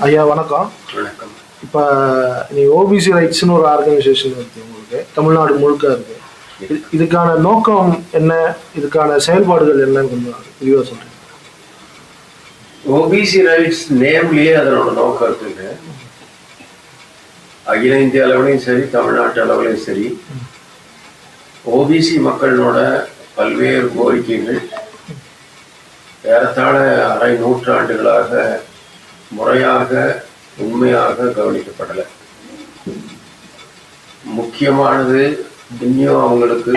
ஐயா வணக்கம். வணக்கம். இப்போ நீ ஓபிசி ரைட்ஸ்னு ஒரு ஆர்கனைசேஷன் இருக்கு உங்களுக்கு. தமிழ்நாடு முழுக்க இருக்கு. இது- இதுக்கான நோக்கம் என்ன? இதுக்கான செயல்பாடுகள் என்னன்னு கொஞ்சம் விரிவாக சொல்றீங்க. ஓபிசி ரைட்ஸ் நேம்லயே அதனோட நோக்கம் இருக்குங்க. அகில இந்திய அளவுலையும் சரி தமிழ்நாட்டு அளவுலையும் சரி ஓபிசி மக்களோட பல்வேறு கோரிக்கைகள் ஏறத்தாழ அரை நூற்றாண்டுகளாக முறையாக உண்மையாக கவனிக்கப்படலை. முக்கியமானது இன்னும் அவங்களுக்கு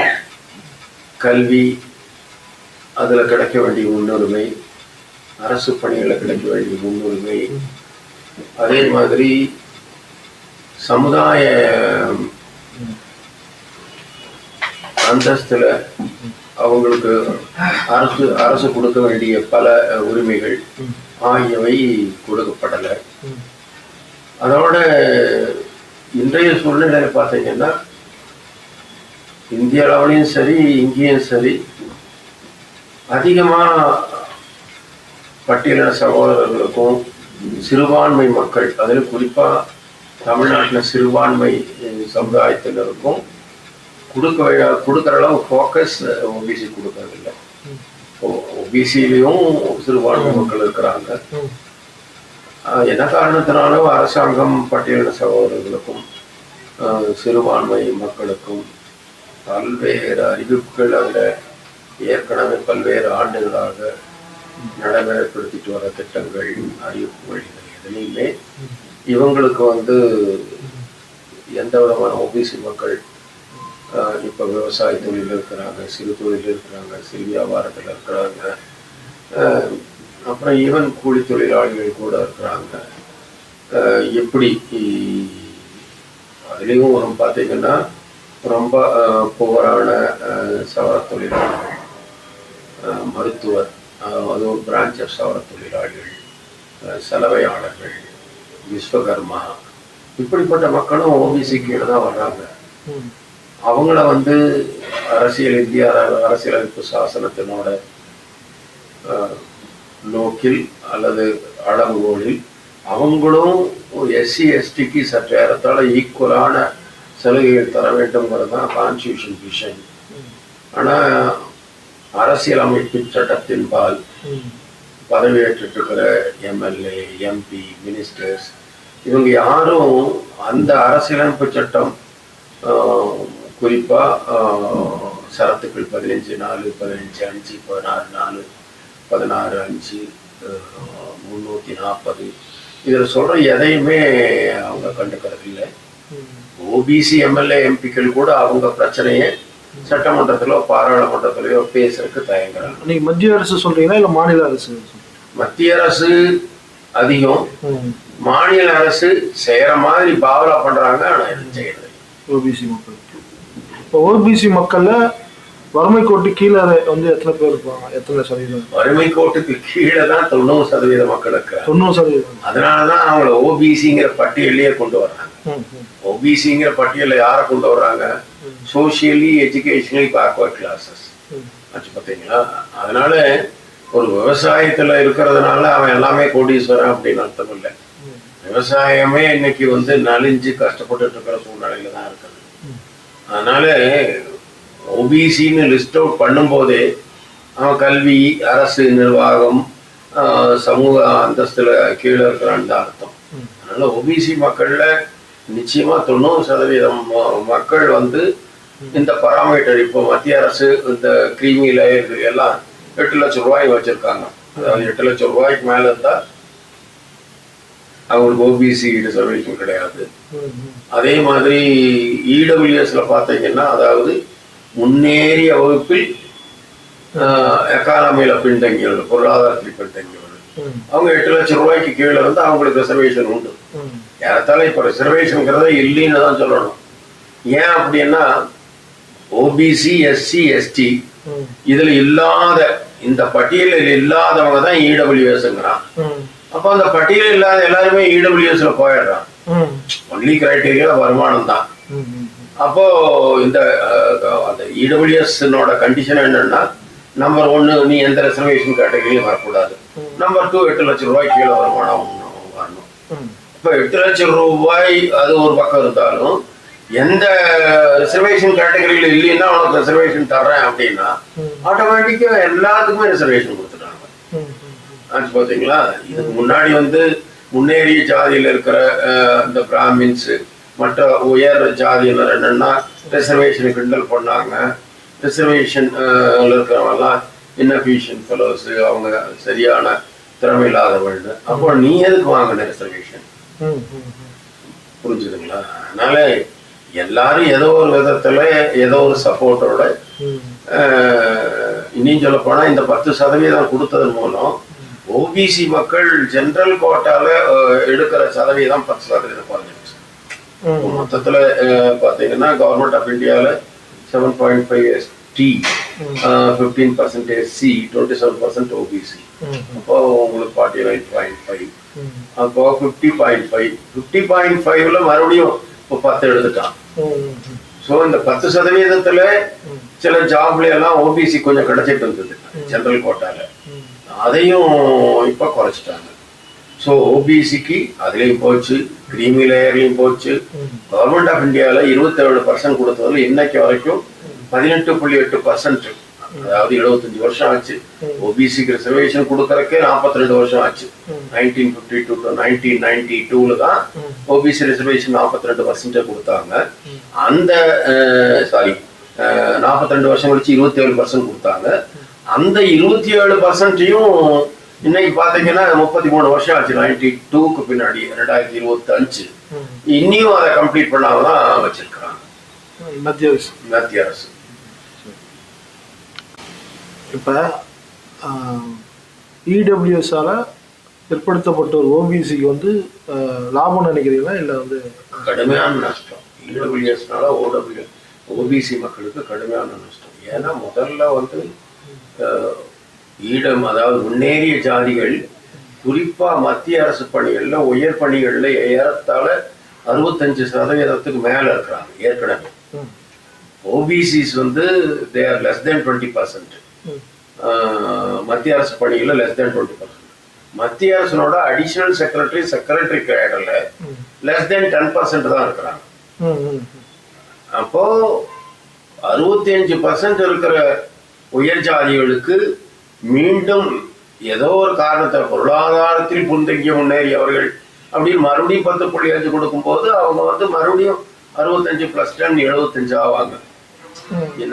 கல்வி அதில் கிடைக்க வேண்டிய முன்னுரிமை அரசு பணிகளில் கிடைக்க வேண்டிய முன்னுரிமை. அதே மாதிரி சமுதாய அந்தஸ்தில் அவங்களுக்கு அரசு அரசு கொடுக்க வேண்டிய பல உரிமைகள். ஆகியவை கொடுக்கப்படலை. அதோட இன்றைய சூழ்நிலையில பார்த்தீங்கன்னா இந்திய அளவுலையும் சரி இங்கேயும் சரி அதிகமா பட்டியலின சகோதரர்களுக்கும் சிறுபான்மை மக்கள் அதில் குறிப்பா தமிழ்நாட்டில் சிறுபான்மை சமுதாயத்தினருக்கும் கொடுக்க கொடுக்குற அளவு ஃபோக்கஸ் ஓபிசி கொடுக்கறதில்ல. ஓபிசிலையும் சிறுபான்மை மக்கள் இருக்கிறாங்க. என்ன காரணத்தினாலும் அரசாங்கம் பட்டியலின சகோதரர்களுக்கும் சிறுபான்மை மக்களுக்கும் பல்வேறு அறிவிப்புகள் அதில் ஏற்கனவே பல்வேறு ஆண்டுகளாக நடைமுறைப்படுத்திட்டு வர திட்டங்கள் அறிவிப்புகள் எதுலையுமே இவங்களுக்கு வந்து எந்த விதமான ஓபிசி மக்கள் இப்போ விவசாய தொழில் இருக்கிறாங்க சிறு தொழில் இருக்கிறாங்க சிறு வியாபாரத்தில் இருக்கிறாங்க. அப்புறம் ஈவன் கூலி தொழிலாளிகள் கூட இருக்கிறாங்க. எப்படி அதுலேயும் ஒரு பார்த்தீங்கன்னா ரொம்ப புவரான சவர தொழிலாளிகள். மருத்துவர் அது ஒரு பிரான்ச் ஆஃப் சவர தொழிலாளிகள் சலவையாளர்கள் விஸ்வகர்மா இப்படிப்பட்ட மக்களும் ஓபிசி கீழே தான் வர்றாங்க. அவங்கள வந்து அரசியல் இந்திய அரசியலமைப்பு சாசனத்தினோட ஆஹ், நோக்கில் அல்லது அளவுகோலில் அவங்களும் எஸ்சி எஸ்டிக்கு சற்று ஏறத்தாழ ஈக்குவலான சலுகைகள் தர வேண்டும்ங்கிறது தான் கான்ஸ்டியூஷன் விஷன் ஆனால் அரசியலமைப்பு சட்டத்தின்பால் பதவியேற்றுட்டு இருக்கிற எம்எல்ஏ எம்பி மினிஸ்டர்ஸ் இவங்க யாரும் அந்த அரசியலமைப்பு சட்டம் ஆஹ், குறிப்பா ஆஹ், சரத்துக்கள் பதினஞ்சு நாலு பதினஞ்சு அஞ்சு பதினாறு நாலு பதினாறு அஞ்சு முன்னூத்தி நாற்பது இதில் சொல்ற எதையுமே அவங்க கண்டுக்கிறது இல்லை ஓபிசி எம்எல்ஏ எம்பிக்கள் கூட அவங்க பிரச்சனையை சட்டமன்றத்திலோ பாராளுமன்றத்திலயோ பேசுறதுக்கு தயங்குறாங்க நீங்க மத்திய அரசு சொல்றீங்களா இல்ல மாநில அரசு? மத்திய அரசு அதிகம். மாநில அரசு செய்யற மாதிரி பாவலா பண்றாங்க ஆனா எதுவும் செய்யறது. ஓபிசி மக்கள் இப்போ ஓபிசி மக்கள்ல வறுமை கோட்டு கீழே வந்து எத்தனை பேர் இருப்பாங்க? எத்தனை சதவீதம்? வறுமை கோட்டுக்கு கீழே தான் தொண்ணூறு சதவீத மக்கள் இருக்கிறாங்க தொண்ணூறு சதவீதம். அதனாலதான் அவங்கள ஓபிசிங்கிற பட்டியலையே கொண்டு வர்றாங்க. ஓபிசிங்கிற பட்டியலில் யாரை கொண்டு வர்றாங்க? Socially educationally backward classes. ஆச்சு பார்த்தீங்களா? அதனால ஒரு விவசாயத்துல இருக்கிறதுனால அவன் எல்லாமே கோடீஸ்வரன் அப்படின்னு அர்த்தம் இல்லை. விவசாயமே இன்னைக்கு வந்து நலிஞ்சு கஷ்டப்பட்டுட்டு இருக்கிற சூழ்நிலையில தான் இருக்குது அதனால ஓபிசின்னு லிஸ்ட் அவுட் பண்ணும்போதே அவன் கல்வி அரசு நிர்வாகம் சமூக அந்தஸ்துல கீழே இருக்கிறான்னு தான் அர்த்தம். அதனால ஓபிசி மக்கள்ல நிச்சயமா தொண்ணூறு சதவீதம் மக்கள் வந்து இந்த பராமீட்டர் இப்போ மத்திய அரசு இந்த கிரீமி லேயர் எல்லாம் எட்டு லட்சம் ரூபாய் வச்சிருக்காங்க அதாவது எட்டு லட்சம் ரூபாய்க்கு மேல இருந்தா அவங்களுக்கு ஓபிசி ரிசர்வேஷன் கிடையாது. அதே மாதிரி இடபிள்யூஎஸ்ல பார்த்தீங்கன்னா அதாவது முன்னேறிய வகுப்பில் எக்கானமியில பின்தங்கியவர்கள் பொருளாதாரத்தில் பின்தங்கியவர்கள். அவங்க எட்டு லட்சம் ரூபாய்க்கு கீழே வந்து அவங்களுக்கு ரிசர்வேஷன் உண்டு. ஏறத்தால இப்ப இப்போ ரிசர்வேஷனுங்கிறத இல்லைன்னு தான் சொல்லணும். ஏன் அப்படின்னா ஓபிசி எஸ்சி எஸ்டி இதுல இல்லாத இந்த பட்டியலில் இல்லாதவங்க தான் இடபிள்யூஎஸ்ங்கிறான் அப்போ அந்த பட்டியலில் இல்லாத எல்லாருமே இடபிள்யூஎஸ்ல போயிடுறான். ஒன்லி கிரைட்டீரியா வருமானம் தான். அப்போ இந்த அந்த இடபிள்யூஎஸ்னோட கண்டிஷன் என்னன்னா நம்பர் ஒன்னு நீ எந்த ரிசர்வேஷன் கேட்டகரியும் வரக்கூடாது. நம்பர் டூ எட்டு லட்சம் ரூபாய் கீழே வருமானம் வரணும். இப்ப எட்டு லட்சம் ரூபாய் அது ஒரு பக்கம் இருந்தாலும் எந்த ரிசர்வேஷன் கேட்டகரியில இல்லைன்னா உனக்கு ரிசர்வேஷன் தர்றேன் அப்படின்னா ஆட்டோமேட்டிக்கா எல்லாத்துக்குமே ரிசர்வேஷன் கொடுத்துட்டாங்க. பாத்தீங்களா? இதுக்கு முன்னாடி வந்து முன்னேறிய ஜாதியில இருக்கிற இந்த பிராமின்ஸ் மற்ற உயர் ஜாதியினர் என்னன்னா ரிசர்வேஷனை கிண்டல் பண்ணாங்க. ரிசர்வேஷன் இருக்கிறவங்கலாம் இன்னபிஷியன் ஃபெலோஸ் அவங்க சரியான திறமை அப்போ நீ எதுக்கு வாங்கின ரிசர்வேஷன். புரிஞ்சுதுங்களா? அதனால எல்லாரும் ஏதோ ஒரு விதத்துல ஏதோ ஒரு சப்போர்ட்டோட இன்னும் சொல்ல போனா இந்த பத்து சதவீதம் கொடுத்ததன் மூலம் ஓபிசி மக்கள் ஜெனரல் கோட்டால எடுக்கிற சதவீதம் பத்து சதவீதம் குறைஞ்சிருச்சு. ம், மொத்தத்துல பாத்தீங்கன்னா கவர்மெண்ட் ஆஃப் இந்தியால seven point five T fifteen percentage C twenty seven percent OBC அப்போ உங்களுக்கு ஃபார்ட்டி நைன் பாயிண்ட் ஃபைவ் அப்போ fifty point five fifty point ஃபைவ்ல மறுபடியும் இப்போ பத்து எடுத்துட்டான். ஸோ இந்த பத்து சதவீதத்துல சில ஜாப்ல எல்லாம் ஓபிசி கொஞ்சம் கிடைச்சிட்டு இருந்தது. ஜெனரல் கோட்டால. அதையும் இப்போ குறைச்சிட்டாங்க. ஸோ ஓபிசிக்கு அதுலயும் போச்சு கிரீமி லேயர்லயும் போச்சு. கவர்மெண்ட் ஆஃப் இந்தியாவில் இருபத்தேழு பர்சன்ட் கொடுத்ததுல இன்னைக்கு வரைக்கும் பதினெட்டு புள்ளி எட்டு பர்சன்ட் அதாவது எழுபத்தஞ்சு வருஷம் ஆச்சு. ஓபிசிக்கு ரிசர்வேஷன் கொடுக்கறக்கே நாற்பத்தி ரெண்டு வருஷம் ஆச்சு. Nineteen fifty two to nineteen ninety டூல தான் ஓபிசி ரிசர்வேஷன் நாற்பத்தி ரெண்டு பர்சன்டே கொடுத்தாங்க. அந்த சாரி நாற்பத்தி ரெண்டு வருஷம் கழிச்சு இருபத்தி ஏழு பர்சன்ட் கொடுத்தாங்க. அந்த இருபத்தி ஏழு பர்சன்ட்டையும் இன்னைக்கு பாத்தீங்கன்னா முப்பத்தி மூணு வருஷம் ஆச்சு நைன்டி டூக்கு பின்னாடி ரெண்டாயிரத்தி இருபத்தி அஞ்சு. இன்னியும் அதை கம்ப்ளீட் பண்ணாம தான் வச்சிருக்கிறாங்க. மத்திய அரசு. மத்திய அரசு. இப்போ இடபிள்யூஎஸ்ஆல ஏற்படுத்தப்பட்ட ஒரு ஓபிசிக்கு வந்து லாபம் நினைக்கிறீங்களா? இல்லை வந்து கடுமையான நஷ்டம். இடபிள்யூஎஸ்னால ஓடபிள்யூ ஓபிசி மக்களுக்கு கடுமையான நஷ்டம். ஏன்னா முதல்ல வந்து ஈடம் அதாவது முன்னேறிய ஜாதிகள் குறிப்பா மத்திய அரசு பணிகள்ல உயர் பணிகள்ல ஏறத்தாழ அறுபத்தஞ்சு சதவீதத்துக்கு மேல இருக்கிறாங்க ஏற்கனவே. ஓபிசிஸ் வந்து they are less than twenty percent மத்திய அரசு பணிகளில் லெஸ் தேன் டுவெண்ட்டி பர்சன்ட் மத்திய அரசனோட அடிஷனல் செக்ரட்டரி செக்ரட்டரி கேடர்ல லெஸ் தேன் டென் பர்சன்ட் தான் இருக்கிறாங்க. அப்போ அறுபத்தி அஞ்சு பர்சன்ட் இருக்கிற உயர் ஜாதிகளுக்கு மீண்டும் ஏதோ ஒரு காரணத்தை பொருளாதாரத்தில் புந்தங்கிய முன்னேறியவர்கள் அப்படின்னு மறுபடியும் பத்து புள்ளி அஞ்சு கொடுக்கும்போது அவங்க வந்து மறுபடியும் அறுபத்தஞ்சு பிளஸ் டென் எழுபத்தஞ்சு ஆவாங்க.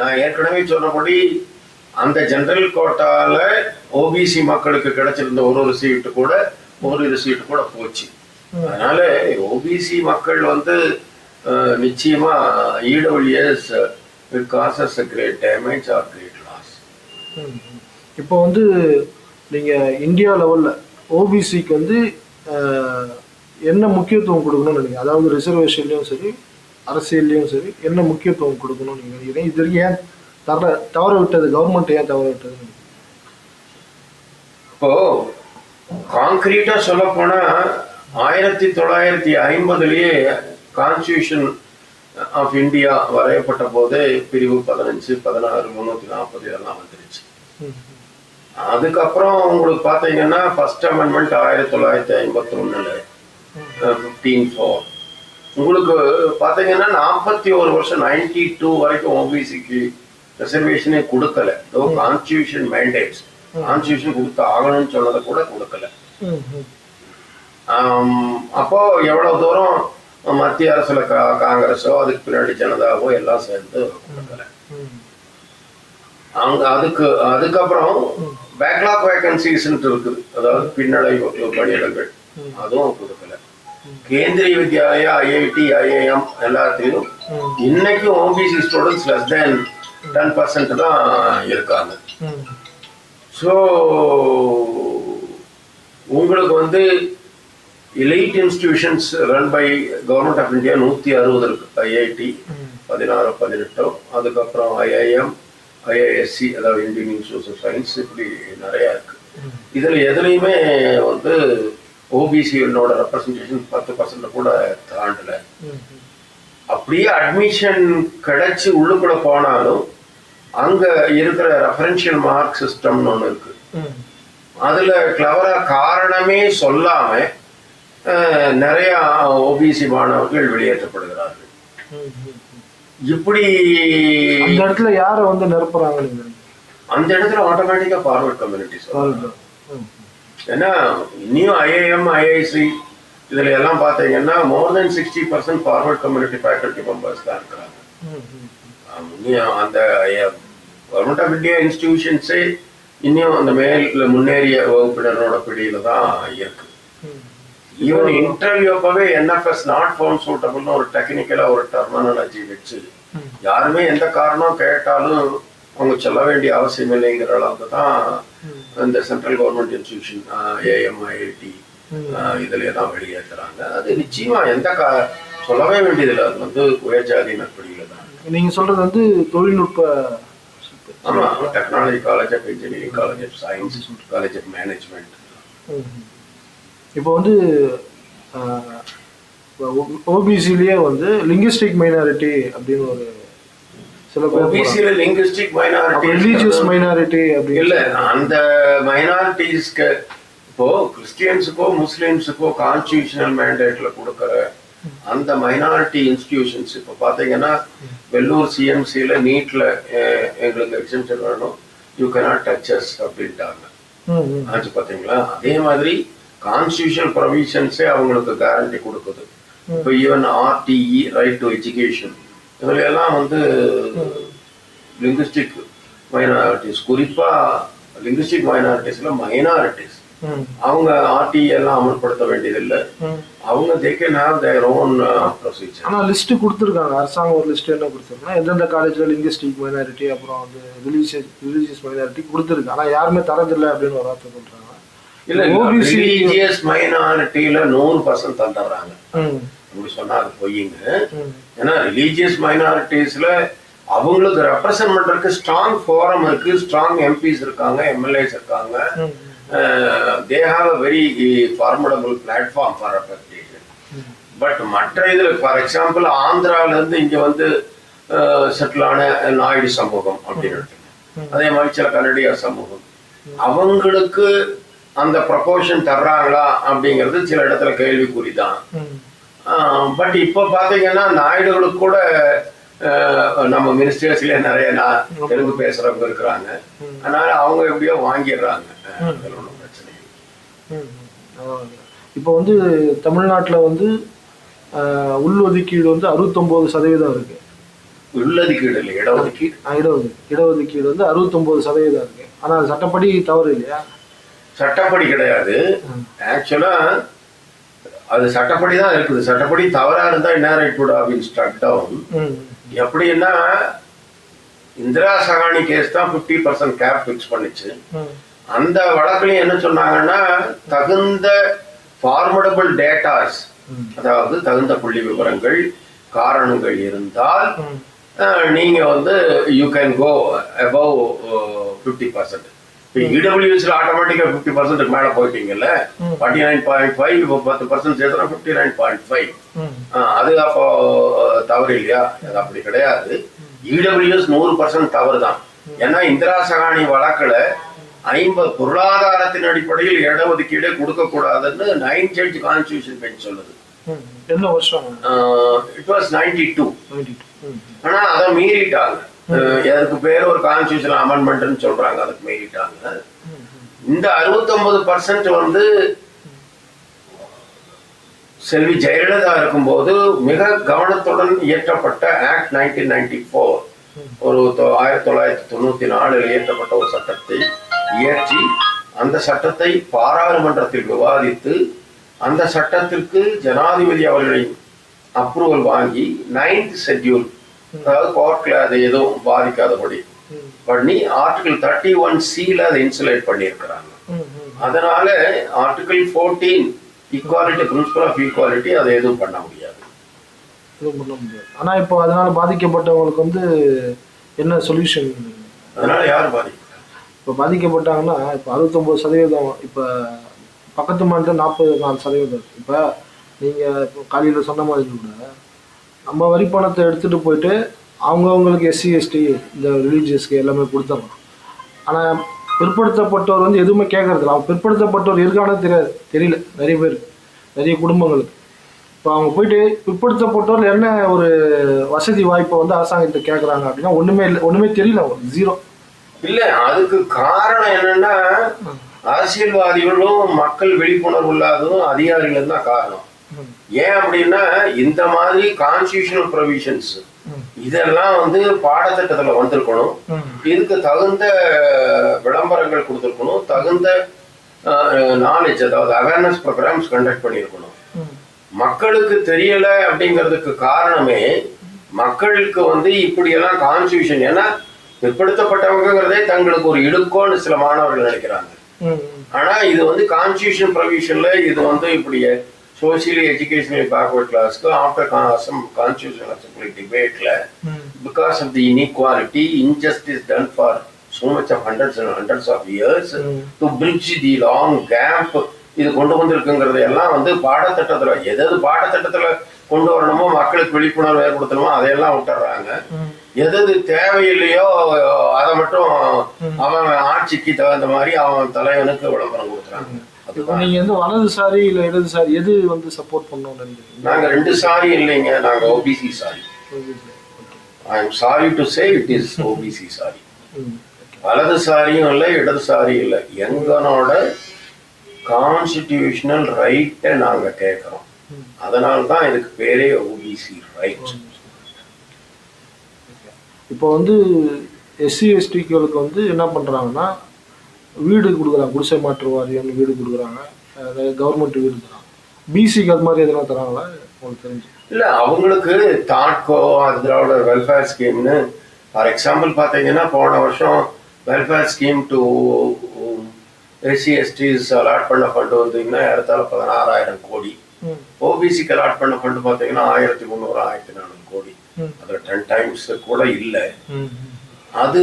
நான் ஏற்கனவே சொன்னபடி அந்த ஜெனரல் கோட்டால ஓபிசி மக்களுக்கு கிடைச்சிருந்த ஒரு ஒரு சீட்டு கூட ஒரு ஒரு சீட்டு கூட போச்சு. அதனால ஓபிசி மக்கள் வந்து நிச்சயமா EWS causes great damage or great. இப்போ வந்து நீங்கள் இந்தியா லெவலில் ஓபிசிக்கு வந்து என்ன முக்கியத்துவம் கொடுக்கணும்னு நினைக்கிறீங்க? அதாவது ரிசர்வேஷன்லேயும் சரி அரசியல்லையும் சரி என்ன முக்கியத்துவம் கொடுக்கணும்னு நீங்கள் நினைக்கிறீங்க? இது வரைக்கும் ஏன் தர தவற விட்டது? கவர்மெண்ட் ஏன் தவற விட்டது இப்போ கான்கிரீட்டா சொல்ல போனா ஆயிரத்தி தொள்ளாயிரத்தி ஐம்பதுலயே கான்ஸ்டியூஷன் ஆஃப் இந்தியா வரையப்பட்ட போதே பிரிவு பதினஞ்சு பதினாறு முன்னூத்தி நாற்பது இதெல்லாம் வந்துருச்சு. அதுக்கப்புறம் உங்களுக்கு பார்த்தீங்கன்னா ஃபர்ஸ்ட் அமெண்ட்மெண்ட் ஆயிரத்தி தொள்ளாயிரத்தி ஐம்பத்தி ஒண்ணுல ஃபிஃப்டீன் ஃபோர் உங்களுக்கு பார்த்தீங்கன்னா நாற்பத்தி ஒரு வருஷம் நைன்டி டூ வரைக்கும் ஓபிசிக்கு ரிசர்வேஷனே கொடுக்கல. ஏதோ கான்ஸ்டியூஷன் மேண்டேட்ஸ் கான்ஸ்டியூஷன் கொடுத்து ஆகணும்னு சொன்னதை கூட கொடுக்கல. அப்போ எவ்வளவு தூரம் மத்திய அரசுல காங்கிரஸோ அதுக்கு பின்னாடி ஜனதாவோ எல்லாம் சேர்ந்து கொடுக்கல. அங்க அதுக்கு அதுக்கப்புறம் பேக்லாக் வேகன்சிஸ் இருக்குது அதாவது பின்னடைவு பணியிடங்கள். அதுவும் கொடுக்கல. கேந்திரிய வித்யாலயா ஐஐடி ஐஐஎம் எல்லாத்துலயும் ம், இன்னைக்கும் OBC students less than ten percent தான் இருக்காங்க. ஸோ உங்களுக்கு வந்து elite institutions run by government of India நூற்றி அறுபது இருக்கு. ஐஐடி. பதினாறு பதினெட்டோ அதுக்கப்புறம் ஐஐஎம் ஐஏஎஸ்சி அதாவது இந்தியன் இன்ஸ்டியூட் ஆஃப் சயின்ஸ் இப்படி நிறையா இருக்கு. இதில் எதுலேயுமே வந்து ஓபிசியோட ரெப்ரசன்டேஷன் பத்து பர்சன்ட் கூட தாண்டல. அப்படியே அட்மிஷன் கிடைச்சி உள்ளுக்குள்ள போனாலும் அங்க இருக்கிற ரெஃபரன்ஷியல் மார்க் சிஸ்டம்னு ஒன்று இருக்கு. அதுல கிளவரா காரணமே சொல்லாம நிறைய ஓபிசி மாணவர்கள் வெளியேற்றப்படுகிறார்கள். இப்படி அந்த இடத்துல யாரை வந்து நிரப்புறாங்க? அந்த இடத்துல ஆட்டோமேட்டிக்கா ஃபார்வர்ட் கம்யூனிட்டிஸ். ஏன்னா இன்னும் ஐஐஎம் ஐஐசி இதுல எல்லாம் பார்த்தீங்கன்னா more than sixty percent forward community faculty members தான் இருக்கிறாங்க இன்னும் அந்த கவர்மெண்ட் ஆஃப் இந்தியா இன்ஸ்டிடியூஷன்ஸே இன்னும் அந்த மேல் முன்னேறிய வகுப்பினரோட பிடியில தான் இருக்கு. ஈவன் இன்டர்வியூ அப்பவே என்எஃப்எஸ் நாட் ஃபோன் சூட்டபிள்னு ஒரு டெக்னிக்கலா ஒரு டெர்மினாலஜி வச்சு. யாருமே எந்த காரணம் கேட்டாலும் அவங்க சொல்ல வேண்டிய அவசியம் இல்லைங்கிற அளவுக்கு தான். இந்த சென்ட்ரல் கவர்மெண்ட் இன்ஸ்டிடியூஷன் ஏஎம்ஐஐடி ம். இதுல எல்லாம் வெளியேற்றுறாங்க அது நிச்சயமா எந்த கா சொல்லவே வேண்டியதில்லை அது வந்து உயர் ஜாதி நற்படியில தான் நீங்க சொல்றது வந்து தொழில்நுட்ப ஆமா technology college of engineering college of science college of management. இப்போ வந்து ஓபிசிலேயே வந்து லிங்குஸ்டிக் மைனாரிட்டி அப்படின்னு ஒரு சில ஓபிசியில லிங்குஸ்டிக் ரிலீஜியஸ் மைனாரிட்டி மைனாரிட்டி அப்படின்னு இல்ல அந்த மைனாரிட்டிஸ்க்கு இப்போ கிறிஸ்டியன்ஸுக்கோ முஸ்லிம்ஸுக்கோ கான்ஸ்டியூஷனல் மேண்டேட்ல கொடுக்கற அந்த மைனாரிட்டி இன்ஸ்டிடியூஷன்ஸ் இப்போ பாத்தீங்கன்னா வெள்ளூர் சிஎம்சியில நீட்ல எங்களுக்கு எக்ஸம்ஷன் வேணும். யூ cannot டச் us அப்படின்ட்டாங்க. ஆச்சு பாத்தீங்களா? அதே மாதிரி கான்ஸ்டியூஷன் ப்ரொவிஷன்ஸே அவங்களுக்கு கேரண்டி கொடுக்குது. இப்போ even RTE right to education இதுல எல்லாம் வந்து லிங்குஸ்டிக் மைனாரிட்டிஸ் குறிப்பா லிங்குஸ்டிக் மைனாரிட்டிஸ்ல மைனாரிட்டிஸ் அவங்க ஆர்டிஇ எல்லாம் அமல்படுத்த வேண்டியதில்லை. அவங்க they can have their own procedure ஆனா லிஸ்ட் கொடுத்துருக்காங்க. அரசாங்கம் ஒரு லிஸ்ட் என்ன கொடுத்துருக்காங்க எந்தெந்த காலேஜ்ல லிங்குஸ்டிக் மைனாரிட்டி அப்புறம் வந்து ரிலீஜியஸ் ரிலீஜியஸ் மைனாரிட்டி கொடுத்துருக்கு. ஆனா யாருமே தரதில்லை அப்படின்னு ஒரு வார்த்தை சொல்றாங்க. இல்ல OBC ரிலீஜியஸ் மைனாரிட்டியில நூறு பர்சன்ட் தந்துடுறாங்க. அப்படி சொன்னா அது பொய்யுங்க. ஏன்னா ரிலீஜியஸ் மைனாரிட்டிஸ்ல அவங்களுக்கு ரெப்ரசன்ட் பண்றதுக்கு ஸ்ட்ராங் ஃபோரம் இருக்கு ஸ்ட்ராங் எம்பிஸ் இருக்காங்க எம்எல்ஏஸ் இருக்காங்க. They have a very formidable platform for representation. But மற்ற இதுல ஃபார் எக்ஸாம்பிள் ஆந்திரால இருந்து இங்க வந்து செட்டில் ஆன நாயுடு சமூகம் அப்படின்னு. அதே மாதிரி சில கன்னடிய சமூகம். அவங்களுக்கு அந்த ப்ரப்போர்ஷன் தர்றாங்களா அப்படிங்கிறது சில இடத்துல கேள்விக்குறி தான். பட் இப்போ பாத்தீங்கன்னா நாயுடுகளுக்கு கூட நம்ம மினிஸ்டர்ஸ்ல நிறைய தெலுங்கு பேசுறவங்க இருக்கிறாங்க. அதனால அவங்க எப்படியோ வாங்கிடுறாங்க. அதுல ஒன்றும் பிரச்சனை. இப்போ வந்து தமிழ்நாட்டில் வந்து உள்ஒதுக்கீடு வந்து அறுபத்தொம்போது சதவீதம் இருக்கு. உள்ளதுக்கீடு இல்லை இடஒதுக்கீடு. இடஒதுக்கீடு. இடஒதுக்கீடு வந்து அறுபத்தொம்போது சதவீதம் இருக்கு. ஆனால் சட்டப்படி தவறு இல்லையா? சட்டப்படி கிடையாது. ஆக்சுவலா அது சட்டப்படி தான் இருக்குது. சட்டப்படி தவறா இருந்தா என்ன ரைட் been struck down? ம், எப்படின்னா இந்திரா சகானி கேஸ் தான் 50% பர்சன்ட் கேப் ஃபிக்ஸ் பண்ணுச்சு. அந்த வழக்குலயும் என்ன சொன்னாங்கன்னா தகுந்த ஃபார்மடபிள் டேட்டாஸ். அதாவது தகுந்த புள்ளி விவரங்கள் காரணங்கள் இருந்தால் நீங்க வந்து you can go above fifty percent இடபிள்யூஎஸ்ல ஆட்டோமேட்டிக்கா ஃபிஃப்டி பர்சன்ட் மேல போயிட்டீங்கல்ல. ஃபார்ட்டி நைன் பாயிண்ட் ஃபைவ் இப்போ பத்து பர்சன்ட் சேர்த்தா ஃபிஃப்டி நைன் பாயிண்ட் ஃபைவ். அது அப்போ தவறு இல்லையா அது அப்படி கிடையாது இடபிள்யூஎஸ் நூறு பர்சன்ட் தவறு தான் ஏன்னா இந்திரா சகானி வழக்குல ஐம்பது பொருளாதாரத்தின் அடிப்படையில் இடஒதுக்கீடு கொடுக்க கூடாதுன்னு நைன் ஜட்ஜ் கான்ஸ்டியூஷன் பெஞ்ச் சொல்லுது. என்ன வருஷம் இட் வாஸ் நைன்டி டூ 92. ம். ஆனா அதை மீறிட்டாங்க அதுக்கு பேர் ஒரு கான்ஸ்டியூஷன் அமெண்ட்மெண்ட்னு சொல்றாங்க அதுக்கு மீறிட்டாங்க இந்த 69% பர்சன்ட் வந்து செல்வி ஜெயலலிதா இருக்கும்போது மிக கவனத்துடன் இயற்றப்பட்ட ஆக்ட் நைன்டீன் நைன்டி ஃபோர் ஒரு தொ- ஆயிரத்தி தொள்ளாயிரத்தி தொண்ணூத்தி நாலில் இயற்றப்பட்ட ஒரு சட்டத்தை இயற்றி அந்த சட்டத்தை பாராளுமன்றத்தில் விவாதித்து அந்த சட்டத்திற்கு ஜனாதிபதி அவர்களின் அப்ரூவல் வாங்கி நைன்த் ஷெட்யூல் அதாவது கோர்ட்ல அதை எதுவும் பாதிக்காதபடி. பண்ணி ஆர்டிகல் தேர்ட்டி ஒன் சில அதை இன்சுலேட் பண்ணியிருக்கிறாங்க. அதனால article fourteen equality principle of equality அதை எதுவும் பண்ண முடியாது. எதுவும் பண்ண முடியாது. ஆனா இப்போ அதனால பாதிக்கப்பட்டவங்களுக்கு வந்து என்ன சொல்யூஷன் அதனால யார் பாதிக்கப்பட்டாங்க இப்போ பாதிக்கப்பட்டாங்கன்னா இப்போ அறுபத்தொம்போது சதவீதம் இப்போ பக்கத்து மாநிலம் நாற்பது நாலு சதவீதம் இப்போ நீங்கள் காலையில் சொன்ன மாதிரி கூட நம்ம வரி பணத்தை எடுத்துகிட்டு போயிட்டு அவங்கவுங்களுக்கு எஸ்சி எஸ்டி இந்த ரிலீஜியஸ்க்கு எல்லாமே கொடுத்துட்றோம் ஆனால் பிற்படுத்தப்பட்டவர் வந்து எதுவுமே கேட்கறதில்ல அவங்க பிற்படுத்தப்பட்டவர் இருக்கானு தெரியாது. தெரியல. நிறைய பேர் நிறைய குடும்பங்களுக்கு. இப்போ அவங்க போயிட்டு பிற்படுத்தப்பட்டவர் என்ன ஒரு வசதி வாய்ப்பை வந்து அரசாங்கத்தை கேட்குறாங்க அப்படின்னா ஒன்றுமே இல்லை ஒன்றுமே தெரியல அவங்களுக்கு. ஜீரோ இல்லை அதுக்கு காரணம் என்னன்னா அரசியல்வாதிகளும் மக்கள் விழிப்புணர்வு இல்லாததும் அதிகாரிகளும் தான் காரணம். ஏன் அப்படின்னா இந்த மாதிரி கான்ஸ்டியூஷனல் ப்ரொவிஷன்ஸ் இதெல்லாம் வந்து பாடத்திட்டத்துல வந்திருக்கணும். இதுக்கு தகுந்த விளம்பரங்கள் கொடுத்துருக்கணும். தகுந்த நாலேஜ் அதாவது அவேர்னஸ் ப்ரோக்ராம்ஸ் கண்டக்ட் பண்ணியிருக்கணும். மக்களுக்கு தெரியல அப்படிங்கிறதுக்கு காரணமே மக்களுக்கு வந்து இப்படியெல்லாம் கான்ஸ்டியூஷன் ஏன்னா பிற்படுத்தப்பட்டவங்கிறதே தங்களுக்கு ஒரு இடுக்கோன்னு சில மாணவர்கள் நினைக்கிறாங்க. ஆனா இது வந்து கான்ஸ்டியூஷன் ப்ரொவிஷன்ல இது வந்து இப்படி சோசியலி எஜுகேஷனல் பேக்வர்ட் கிளாஸ்க்கு after some constitution assembly டிபேட்ல because of the inequality injustice done for so much of hundreds and hundreds of years to bridge the long gap. இது கொண்டு வந்திருக்குங்கிறது எல்லாம் வந்து பாடத்திட்டத்துல எது எது பாடத்திட்டத்துல கொண்டு வரணுமோ மக்களுக்கு விழிப்புணர்வு ஏற்படுத்தணுமோ அதையெல்லாம் விட்டுறாங்க. எது தேவையில்லையோ அதை மட்டும் அவன் ஆட்சிக்கு தகுந்த மாதிரி அவன் தலைவனுக்கு விளம்பரம் கொடுக்குறாங்க இப்போ நீங்க வந்து வலதுசாரி இல்ல இடதுசாரி எது வந்து சப்போர்ட் நினைக்கிறீங்க? நாங்க ரெண்டு சாரி இல்லைங்க நாங்க OBC sorry. I am sorry to say it is OBC sorry. வலதுசாரியும் இல்லை இடதுசாரி இல்லை. எங்களோட கான்ஸ்டிடியூஷனல் ரைட்டை நாங்க கேட்கிறோம் அதனால தான் இதுக்கு பேரே ஓபிசி ரைட் இப்போ வந்து எஸ்சி எஸ்டிக்களுக்கு வந்து என்ன பண்றாங்கன்னா வீடு கொடுக்குறாங்க குடிசை மாற்று வாரியம்னு வீடு கொடுக்குறாங்க. கவர்மெண்ட் வீடு தராங்க. பிசிக்கு அது மாதிரி எதனா தராங்களா? உங்களுக்கு தெரிஞ்சு. இல்ல அவங்களுக்கு தாட்கோ அதோட வெல்ஃபேர் ஸ்கீம்னு ஃபார் எக்ஸாம்பிள் பார்த்தீங்கன்னா போன வருஷம் welfare scheme to SC STs allot பண்ண ஃபண்டு வந்தீங்கன்னா ஏறத்தாழ பதினாறாயிரம் கோடி. ஓபிசிக்கு அலாட் பண்ண ஃபண்டு பார்த்தீங்கன்னா ஆயிரத்தி முந்நூறு ஆயிரத்தி நானூறு கோடி. அதில் டென் டைம்ஸ் கூட இல்லை. அது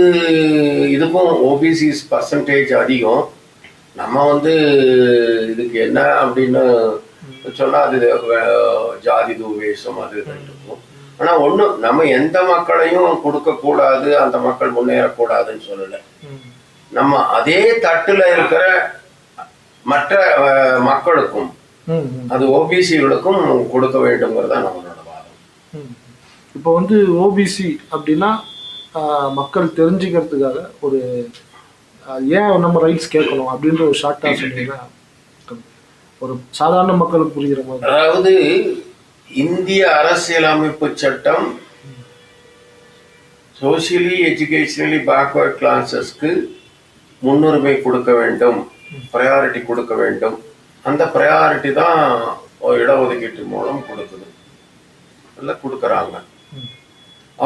இதுக்கும் ஓபிசிஸ் பர்சன்டேஜ் அதிகம். நம்ம வந்து இதுக்கு என்ன அப்படின்னு சொன்னா அது ஜாதி தூவேஷம் அது இருக்கும் ஆனா ஒண்ணு நம்ம எந்த மக்களையும் கொடுக்க கூடாது அந்த மக்கள் முன்னேறக்கூடாதுன்னு சொல்லல. நம்ம அதே தட்டுல இருக்கிற மற்ற மக்களுக்கும் அது ஓபிசிகளுக்கும் கொடுக்க வேண்டும்ங்கிறது தான் நம்மளோட வாதம். ம். இப்போ வந்து ஓபிசி அப்படின்னா மக்கள் தெரிஞ்சுக்கிறதுக்காக ஒரு ஏன் நம்ம ரைட்ஸ் கேட்கணும் அப்படின்ற ஒரு ஷார்ட்டாக சொன்னீங்கன்னா ஒரு சாதாரண மக்களுக்கு புரிகிற மாதிரி. அதாவது இந்திய அரசியலமைப்பு சட்டம் சோசியலி எஜுகேஷனலி பேக்வர்ட் கிளாஸஸ்க்கு முன்னுரிமை கொடுக்க வேண்டும் ப்ரையாரிட்டி கொடுக்க வேண்டும். அந்த ப்ரையாரிட்டி தான் இடஒதுக்கீட்டு மூலம் கொடுக்குது. இல்லை கொடுக்குறாங்க.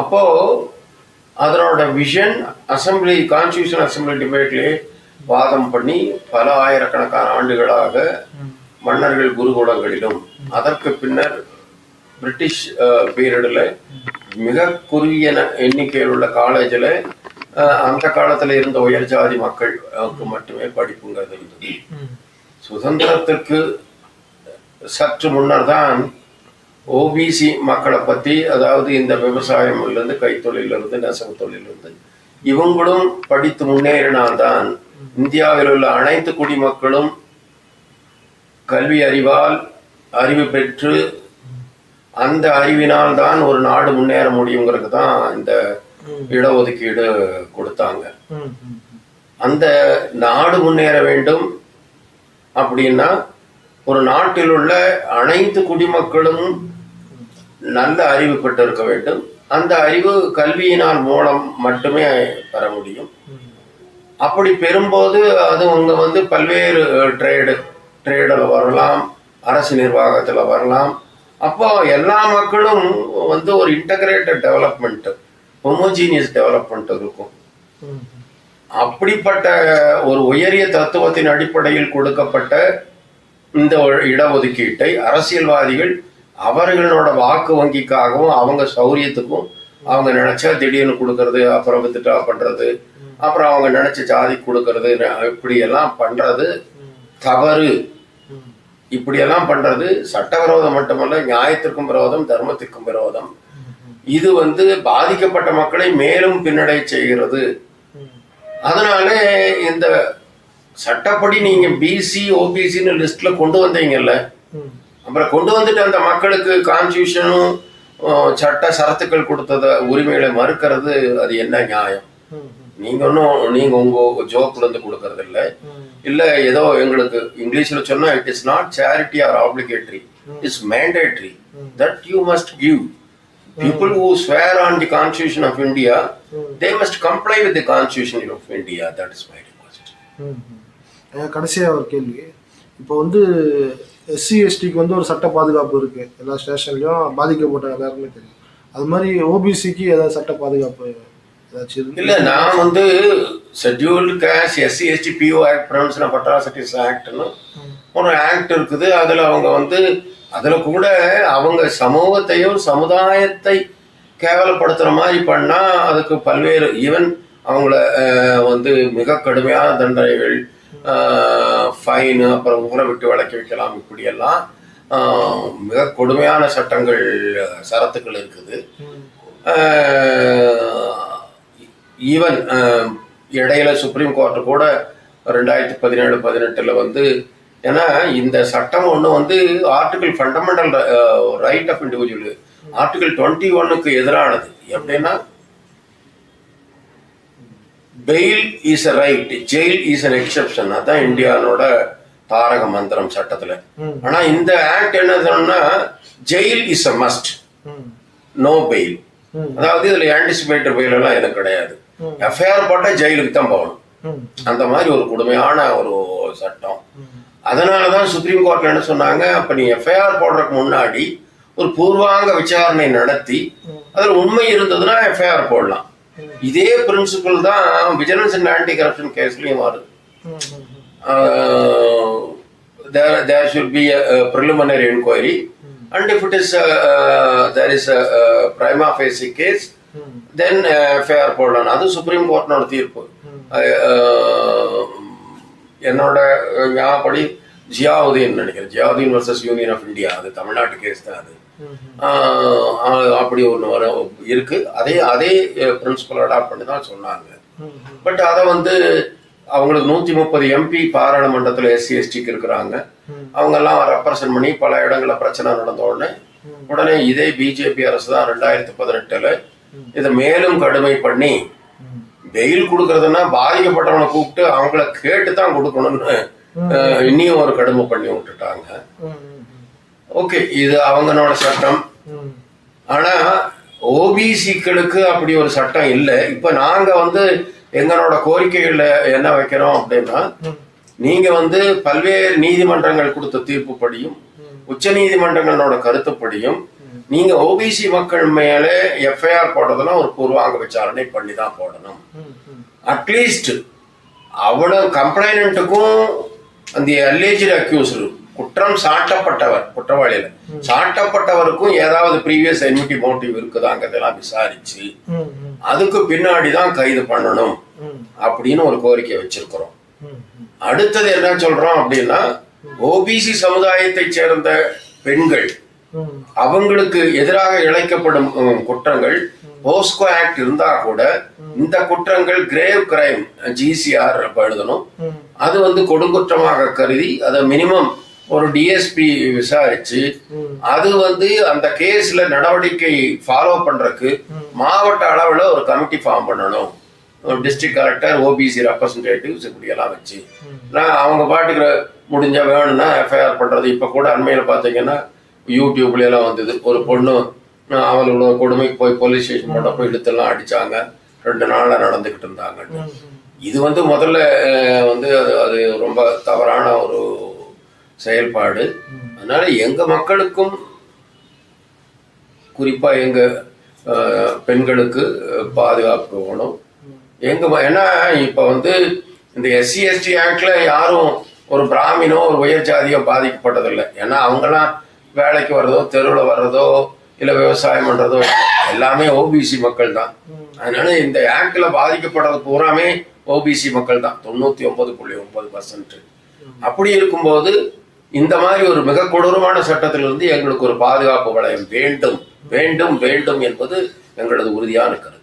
அப்போது அதனோட விஷன் அசம்பிளி கான்ஸ்டியூஷன் அசம்பிளி டிபேட்லேயே வாதம் பண்ணி பல ஆயிரக்கணக்கான ஆண்டுகளாக மன்னர்கள் குருகுலங்களிலும் அதற்கு பின்னர் பிரிட்டிஷ் பீரியடில் மிக குறுகிய எண்ணிக்கையில் உள்ள காலேஜில் அந்த காலத்தில் இருந்த உயர் ஜாதி மக்களுக்கு மட்டுமே படிப்புங்கிறது இருந்தது. சுதந்திரத்திற்கு சற்று முன்னர் தான் ஓபிசி மக்களை பற்றி அதாவது இந்த விவசாயம்லேருந்து கைத்தொழிலிருந்து நெசவு தொழிலிருந்து இவங்களும் படித்து முன்னேறினால்தான் இந்தியாவில் உள்ள அனைத்து குடிமக்களும் கல்வி அறிவால் அறிவு பெற்று அந்த அறிவினால் தான் ஒரு நாடு முன்னேற முடியுங்கிறது தான் இந்த இடஒதுக்கீடு கொடுத்தாங்க. அந்த நாடு முன்னேற வேண்டும் அப்படின்னா ஒரு நாட்டில் உள்ள அனைத்து குடிமக்களும் நல்ல அறிவு பெற்றிருக்க வேண்டும். அந்த அறிவு கல்வியினால் மூலம் மட்டுமே பெற முடியும். அப்படி பெறும்போது அது அவங்க வந்து பல்வேறு ட்ரேடு ட்ரேடில் வரலாம் அரசு நிர்வாகத்தில் வரலாம். அப்போ எல்லா மக்களும் வந்து ஒரு இன்டகிரேட்டட் டெவலப்மெண்ட் ஹோமோஜீனியஸ் டெவலப்மெண்ட் இருக்கும். அப்படிப்பட்ட ஒரு உயரிய தத்துவத்தின் அடிப்படையில் கொடுக்கப்பட்ட இந்த இடஒதுக்கீட்டை அரசியல்வாதிகள் அவர்களோட வாக்கு வங்கிக்காகவும் அவங்க சௌரியத்துக்கும் அவங்க நினைச்சா திடீர்னு கொடுக்கறது அப்புறம் வித்துட்டா பண்றது அப்புறம் அவங்க நினைச்ச ஜாதி கொடுக்கறது இப்படி எல்லாம் பண்றது தவறு ம். இப்படியெல்லாம் பண்றது சட்டவிரோதம் மட்டுமல்ல நியாயத்திற்கும் விரோதம் தர்மத்திற்கும் விரோதம் இது வந்து பாதிக்கப்பட்ட மக்களை மேலும் பின்னடை செய்கிறது அதனால இந்த சட்டப்படி நீங்க பிசி ஓபிசின்னு லிஸ்ட்ல கொண்டு வந்தீங்கல்ல அப்புறம் கொண்டு வந்துட்டு அந்த மக்களுக்கு கான்ஸ்டியூஷனும் சட்ட சரத்துக்கள் கொடுத்தத உரிமைகளை மறுக்கிறது அது என்ன நியாயம்? நீங்க ஒன்றும் நீங்க உங்க ஜோக்ல இருந்து கொடுக்கறது இல்ல. இல்ல ஏதோ எங்களுக்கு இங்கிலீஷ்ல சொன்னா it is not charity or obligatory it's mandatory that you must give people who swear on the constitution of india they must comply with the constitution of india. That is my request. கடைசியாக கடைசியா ஒரு கேள்வி. இப்போ வந்து SC வந்து ஒரு சட்ட பாதுகாப்பு இருக்கு. எல்லா ஸ்டேஷன்லயும் பாதிக்கப்பட்ட எல்லாருமே தெரியும். அது மாதிரி ஓபிசிக்கு ஏதாவது சட்ட பாதுகாப்பு ஏதாச்சும் இல்ல நான் வந்து scheduled caste SC ST PO act provision of atrocities ஆக்ட்னு ஒரு ஆக்ட் இருக்குது. அதுல அவங்க வந்து அதுல கூட அவங்க சமூகத்தையும் சமுதாயத்தை கேவலப்படுத்துற மாதிரி பண்ணா அதுக்கு பல்வேறு ஈவன் அவங்கள வந்து மிக கடுமையான தண்டனைகள் ஃபைனு அப்புறம் ஊரை விட்டு விளக்கி வைக்கலாம் இப்படியெல்லாம் மிக கொடுமையான சட்டங்கள் சரத்துக்கள் இருக்குது. ஈவன் இடையில சுப்ரீம் கோர்ட் கூட ரெண்டாயிரத்தி பதினேழு பதினெட்டில் வந்து ஏன்னா இந்த சட்டம் ஒன்று வந்து article fundamental right of individual article twenty ஒன்னுக்கு எதிரானது. எப்படின்னா bail is a right jail is an exception அதான் இந்தியானோட தாரக மந்திரம் சட்டத்துல. ஆனா இந்த ஆக்ட் என்ன சொன்னா jail is a must no bail. அதாவது இதுல ஆன்டிசிபேட்டர் பெயில் எல்லாம் எதுவும் கிடையாது. எஃப்ஐஆர் போட்டா ஜெயிலுக்கு தான் போகணும். அந்த மாதிரி ஒரு கொடுமையான ஒரு சட்டம். அதனாலதான் சுப்ரீம் கோர்ட்ல என்ன சொன்னாங்க அப்ப நீ எஃப்ஐஆர் போடுறதுக்கு முன்னாடி ஒரு பூர்வாங்க விசாரணை நடத்தி அதுல உண்மை இருந்ததுன்னா எஃப்ஐஆர் போடலாம். இதே பிரின்சிபல் தான் விஜிலன்ஸ் அண்ட் ஆன்டி கரப்ஷன் கேஸ்லயும் வருது. ம், ம், ம். uh, there there should be a, a preliminary inquiry. and if it is uh, uh, there is a, a prima facie case then uh, FIR போடலாம். அது சுப்ரீம் கோர்ட்னோட தீர்ப்பு. அஹ், என்னோட ஞாபகப்படி ஜியாவுதீன் நினைக்கிறேன் Ziauddin versus union of India அது தமிழ்நாட்டு case தான் அது. அப்படி ஒன்று வர இருக்கு. அதே அதே பிரின்சிபல் அடாப்ட் பண்ணி தான் சொன்னாங்க. பட் அதை வந்து அவங்களுக்கு நூத்தி முப்பது எம்பி பாராளுமன்றத்தில் எஸ்சி எஸ்டிக்கு இருக்கிறாங்க. அவங்க எல்லாம் ரெப்ரசன்ட் பண்ணி பல இடங்கள்ல பிரச்சனை நடந்த உடனே உடனே இதே பிஜேபி அரசு தான் ரெண்டாயிரத்தி பதினெட்டுல இதை மேலும் கடுமை பண்ணி பெயில் கொடுக்கறதுன்னா பாதிக்கப்பட்டவனை கூப்பிட்டு அவங்கள கேட்டு தான் கொடுக்கணும்னு அஹ், இன்னியும் ஒரு கடுமை பண்ணி விட்டுட்டாங்க. ஓகே இது அவங்களோட சட்டம். ஆனா ஓபிசிக்களுக்கு அப்படி ஒரு சட்டம் இல்லை. இப்ப நாங்க வந்து எங்களோட கோரிக்கைகள்ல என்ன வைக்கிறோம் அப்படின்னா நீங்க வந்து பல்வேறு நீதிமன்றங்கள் கொடுத்த தீர்ப்புப்படியும் உச்ச நீதிமன்றங்களோட கருத்துப்படியும் நீங்க ஓபிசி மக்கள் மேல எஃப்ஐஆர் போடுறதுனா ஒரு பூர்வாங்க விசாரணை பண்ணி தான் போடணும். அட்லீஸ்ட் அவ்வளவு கம்ப்ளைனண்ட்டுக்கும் அந்த அல்லேஜ் அக்யூஸ்டு குற்றம் சாட்டப்பட்டவர் குற்றவாளியில. சாட்டப்பட்டவருக்கும் ஏதாவது ப்ரீவியஸ் என்மிட்டி மோட்டிவ் இருக்குதாங்கிறதெல்லாம் விசாரிச்சு அதுக்கு பின்னாடி தான் கைது பண்ணணும் அப்படின்னு ஒரு கோரிக்கை வச்சிருக்கிறோம். அடுத்தது என்ன சொல்றோம் அப்படின்னா ஓபிசி சமுதாயத்தை சேர்ந்த பெண்கள் அவங்களுக்கு எதிராக இழைக்கப்படும் குற்றங்கள் போஸ்கோ ஆக்ட் இருந்தா கூட இந்த குற்றங்கள் கிரேவ் கிரைம் ஜிசிஆர் எழுதணும். அது வந்து கொடுங்குற்றமாக கருதி அதை மினிமம் ஒரு டிஎஸ்பி விசாரிச்சு அது வந்து அந்த கேஸ்ல நடவடிக்கை ஃபாலோ பண்றதுக்கு மாவட்ட அளவுல ஒரு கமிட்டி ஃபார்ம் பண்ணணும். டிஸ்ட்ரிக்ட் கலெக்டர் ஓபிசி ரெப்ரசன்டேட்டிவ்ஸ் இப்படி எல்லாம் வச்சு. நான் அவங்க பாட்டுக்கு முடிஞ்சா வேணும்னா எஃப்ஐஆர் பண்றது. இப்ப கூட அண்மையில பாத்தீங்கன்னா யூடியூப்ல எல்லாம் வந்தது. ஒரு பொண்ணு அஹ், அவளோட கொடுமைக்கு போய் போலீஸ் ஸ்டேஷன் போட்ட போய் இழுத்தெல்லாம் அடிச்சாங்க. ரெண்டு நாள்ல நடந்துகிட்டு இருந்தாங்க இது வந்து முதல்ல வந்து அது அது ரொம்ப தவறான செயல்பாடு. அதனால எங்க மக்களுக்கும் குறிப்பா எங்க பெண்களுக்கு பாதுகாப்பு வேணும். எங்க ஏன்னா இப்ப வந்து இந்த எஸ்சி எஸ்டி ஆக்ட்ல யாரும் ஒரு பிராமினோ ஒரு உயர் ஜாதியோ பாதிக்கப்பட்டதில்லை. ஏன்னா அவங்கெல்லாம் வேலைக்கு வர்றதோ தெருவில் வர்றதோ இல்ல விவசாயம் பண்றதோ எல்லாமே ஓபிசி மக்கள் தான். அதனால இந்த ஆக்ட்ல பாதிக்கப்படுறது பூராமே ஓபிசி மக்கள் தான். தொண்ணூத்தி ஒன்பது புள்ளி ஒன்பது பர்சன்ட் அப்படி இருக்கும்போது இந்த மாதிரி ஒரு மிக கொடூரமான சட்டத்திலிருந்து எங்களுக்கு ஒரு பாதுகாப்பு வளையம் வேண்டும். வேண்டும் வேண்டும் என்பது எங்களது உறுதியான கருத்து.